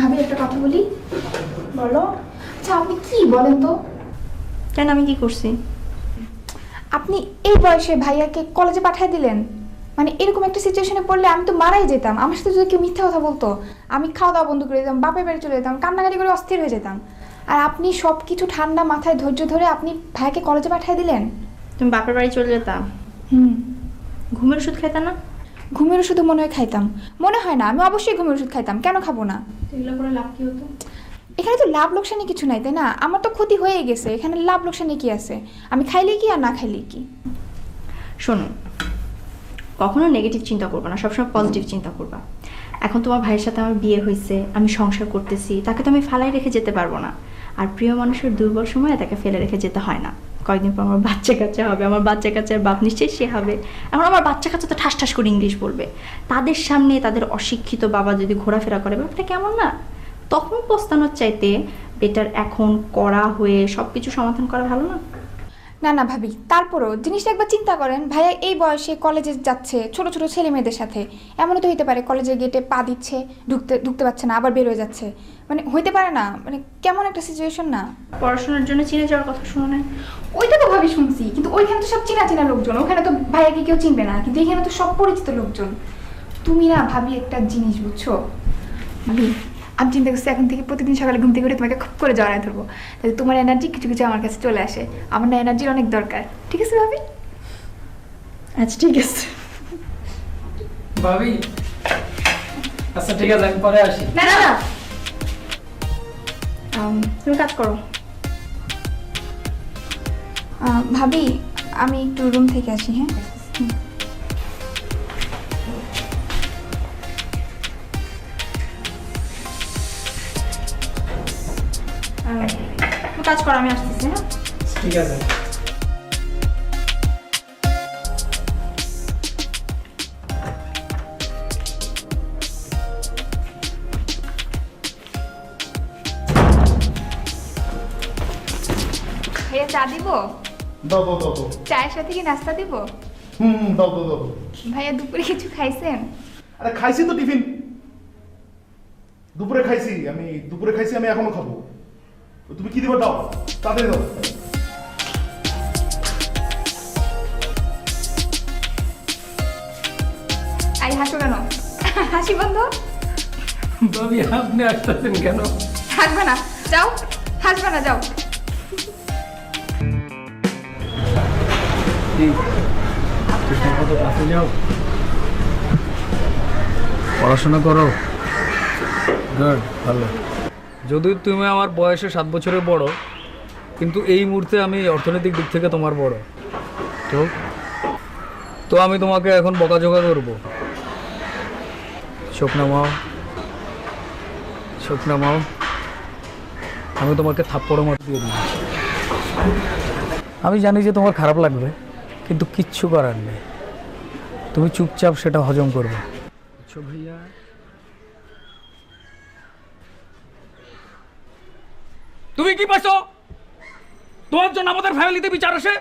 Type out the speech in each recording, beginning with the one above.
ভাবি একটা কথা বলি। বলো। আচ্ছা আপনি কি বলেন তো? কেন আমি কি করছি? আপনি এই বয়সে ভাইয়াকে কলেজে পাঠিয়ে দিলেন? মানে এরকম একটা সিচুয়েশনে পড়লে আমি তো মারাই যেতাম। আমার সাথে যদি কেউ মিথ্যা কথা বলতো আমি খাওয়া দাওয়া বন্ধ করে দিতাম বাপের বাড়ি চলে যেতাম কান্নাকাটি করে অস্থির হয়ে যেতাম। আর আপনি সব কিছু ঠান্ডা মাথায় ধৈর্য ধরে আপনি ভাইয়াকে কলেজে পাঠিয়ে দিলেন? তুমি বাপের বাড়ি চলে যেতাম হুম। ঘুমের ওষুধ খাইতা না? ঘুমের ওষুধ মনে হয় খাইতাম। মনে হয় না আমি অবশ্যই ঘুমের ওষুধ খাইতাম কেন খাব না? এগুলো করে লাভ কি হতো? এখানে তো লাভ লোকসানে কিছু নাই তাই না? আমার তো ক্ষতি হয়ে গেছে এখানে লাভ লোকসানে কি আছে? আমি খাইলে কি আর না খাইলে কি? শোনো কখনো নেগেটিভ চিন্তা করবে না সবসময় পজিটিভ চিন্তা করবা। এখন তোমার ভাইয়ের সাথে আমার বিয়ে হয়েছে আমি সংসার করতেছি তাকে তো আমি ফালাই রেখে যেতে পারব না। আর প্রিয় মানুষের দুর্বল সময়ে তাকে ফেলে রেখে যেতে হয় না। কয়েকদিন পর আমার বাচ্চা কাচ্চা হবে, আমার বাচ্চা কাচ্চার বাপ নিশ্চয়ই সে হবে। এখন আমার বাচ্চা কাচ্চা তো ঠাস ঠাস করে ইংলিশ বলবে। তাদের সামনে তাদের অশিক্ষিত বাবা যদি ঘোরাফেরা করে, ব্যাপারটা কেমন না? তখন পস্তানোর চাইতে বেটার এখন করা হয়ে সব কিছু সমাধান করা ভালো না? না না ভাবি তারপরও জিনিসটা একবার চিন্তা করেন ভাইয়া এই বয়সে কলেজে যাচ্ছে ছোট ছোট ছেলে মেয়েদের সাথে এমনও তো হইতে পারে কলেজের গেটে পা দিচ্ছে ঢুকতে ঢুকতে পারছে না আবার বেরোয় যাচ্ছে। মানে হইতে পারে না মানে কেমন একটা সিচুয়েশন না? পড়াশোনার জন্য চিনে যাওয়ার কথা শুনো না ওইটা তো ভাবি শুনছি কিন্তু ওইখানে তো সব চেনা চেনা লোকজন ওখানে তো ভাইয়াকে কেউ চিনবে না কিন্তু এখানে তো সব পরিচিত লোকজন। তুমি না ভাবি একটা জিনিস বুঝছ? ভাবি আমি চিন্তা করছি এখন থেকে প্রতিদিন সকালে ঘুম থেকে উঠে তোমাকে খুব করে জড়ায় ধরবো। তাহলে তোমার এনার্জি কিছু কিছু আমার কাছে চলে আসে। আমার না এনার্জির অনেক দরকার। ঠিক আছে ভাবি? আচ্ছা ঠিক আছে। ভাবি? আচ্ছা ঠিক আছে আমি পরে আসি। না না না। তুমি কাজ করো। ভাবি আমি একটু রুম থেকে আসি হ্যাঁ? কাজ করো আমি আসতেছি হ্যাঁ? ঠিক আছে। ভাইয়া চা দিব? দাও দাও চায়ের সাথে কি নাস্তা দিব? হুম দাও দাও দাও। ভাইয়া দুপুরে কিছু খাইছেন? আরে খাইছি তো টিফিন। দুপুরে খাইছি আমি দুপুরে খাইছি আমি এখনও খাব। তুমি কি দিবে? দাও তাড়াতাড়ি দাও। আই হাসো কেন? হাসি বন্ধ? ভাবি আপনি আসতেছেন কেন? হাসবে না। যাও হাসবে না যাও। যাও। পড়াশোনা করো। গুড ভালো। যদি তুমি আমার বয়সে সাত বছরের বড়, কিন্তু এই মুহূর্তে আমি অর্থনৈতিক দিক থেকে তোমার বড়। তো? তো আমি তোমাকে এখন বকাঝোকা করব। চোখ নামাও। আমি তোমাকে থাপ্পড় মার দিয়ে দিই আমি জানি যে তোমার খারাপ লাগবে, কিন্তু কিচ্ছু করার নেই। তুমি চুপচাপ সেটা হজম করবে। আচ্ছা ভাইয়া। তুমি কি পাইছো? তোমার জন্য আমাদের ফ্যামিলিতে বিচার আসে।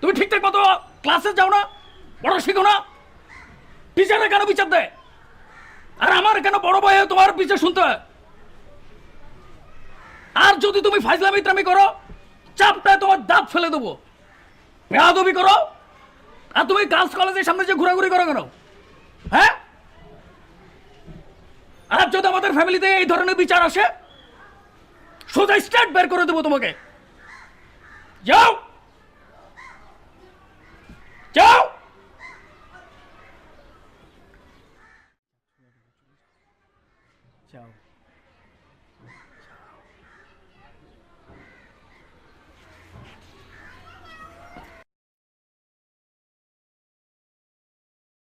তুমি ঠিকঠাক মতো ক্লাসে যাও না বড় শিখো না। টিচারে কেন বিচার দেয়? আর আমার কেন বড় ভাই তোমার বিচার শুনতে হয়? আর যদি তুমি ফাইজলামি ইতরামি করো, চাপটায় তোমার দাঁত ফেলে দেবো। বেয়াদবি করো। আর তুমি গার্লস কলেজের সামনে যে ঘোরাঘুরি করো কেন? হ্যাঁ? আর যদি আমাদের ফ্যামিলিতে এই ধরনের বিচার আসে সোজা স্টার্ট বের করে দেবো তোমাকে। যাও। যাও।